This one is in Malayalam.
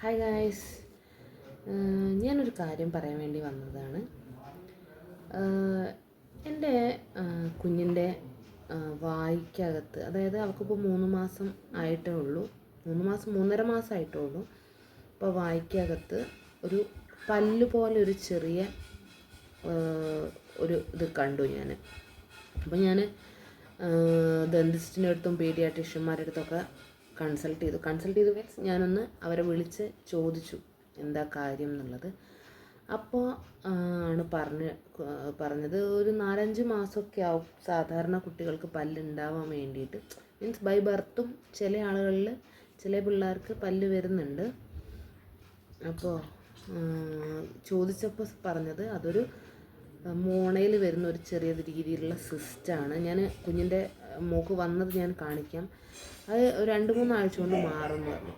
ഹായ് ഗായ്സ് ഞാനൊരു കാര്യം പറയാൻ വേണ്ടി വന്നതാണ്. എന്റെ കുഞ്ഞിന്റെ വായിക്കകത്ത് അതായത് അവൾക്കിപ്പോൾ മൂന്ന് മാസം ആയിട്ടേ ഉള്ളൂ. മൂന്ന് മാസം മൂന്നര മാസം ആയിട്ടേ ഉള്ളൂ. അപ്പോൾ വായിക്കകത്ത് ഒരു പല്ല് പോലെ ഒരു ചെറിയ ഒരു ഇത് കണ്ടു ഞാൻ. അപ്പോൾ ഞാൻ ദന്തിസ്റ്റിന്റെ അടുത്തും പീഡിയാട്രീഷ്യന്മാരുടെ അടുത്തൊക്കെ കൺസൾട്ട് ചെയ്തു. കൺസൾട്ട് ചെയ്തു മീൻസ് ഞാനൊന്ന് അവരെ വിളിച്ച് ചോദിച്ചു എന്താ കാര്യം എന്നുള്ളത്. അപ്പോൾ ആണ് പറഞ്ഞ് പറഞ്ഞത് ഒരു നാലഞ്ച് മാസമൊക്കെ ആവും. സാധാരണ കുട്ടികൾക്ക് പല്ലുണ്ടാവാൻ വേണ്ടിയിട്ട്. മീൻസ് ബൈ ബർത്തും ചില ആളുകളിൽ ചില പിള്ളേർക്ക് പല്ല് വരുന്നുണ്ട്. അപ്പോൾ ചോദിച്ചപ്പോൾ പറഞ്ഞത് അതൊരു മോണയിൽ വരുന്ന ഒരു ചെറിയ രീതിയിലുള്ള സിസ്റ്റാണ് ഞാൻ കുഞ്ഞിന്റെ മോക്ക് വന്നത് ഞാൻ കാണിക്കാം. അത് രണ്ട് മൂന്നാഴ്ച കൊണ്ട് മാറും എന്ന് പറഞ്ഞു